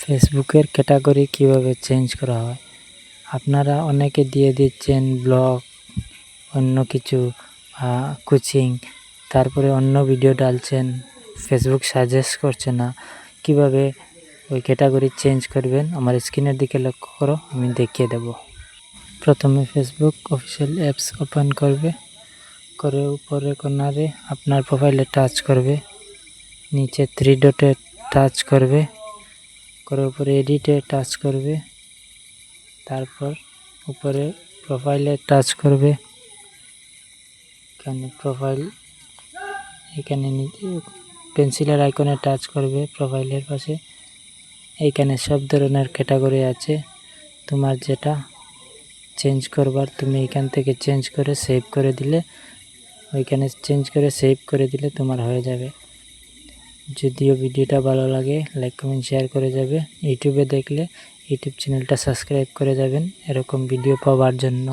ফেসবুকের ক্যাটাগরি কীভাবে চেঞ্জ করা হয়? আপনারা অনেকে দিয়ে দিচ্ছেন ব্লগ, অন্য কিছু কোচিং, তারপরে অন্য ভিডিও ডালছেন, ফেসবুক সাজেস্ট করছে না। কীভাবে ওই ক্যাটাগরি চেঞ্জ করবেন? আমার স্ক্রিনের দিকে লক্ষ্য করো, আমি দেখিয়ে দেব। প্রথমে ফেসবুক অফিসিয়াল অ্যাপস ওপেন করবে। করে উপরে কোনারে আপনার প্রোফাইলে টাচ করবে। নিচে থ্রি ডটে টাচ করবে। করে উপরে এডিটে টাচ করবে। তারপর উপরে প্রোফাইলে টাচ করবে। এখানে প্রোফাইল এখানে নিচে পেন্সিলের আইকনে টাচ করবে প্রোফাইলের পাশে। এইখানে সব ধরনের ক্যাটাগরি আছে। তোমার যেটা চেঞ্জ করবার, তুমি এখান থেকে চেঞ্জ করে সেভ করে দিলে, ওইখানে চেঞ্জ করে সেভ করে দিলে তোমার হয়ে যাবে। যদিও ভিডিওটা ভালো লাগে লাইক কমেন্ট শেয়ার করে যাবে। ইউটিউবে দেখলে ইউটিউব চ্যানেলটা সাবস্ক্রাইব করে যাবেন এরকম ভিডিও পাওয়ার জন্য।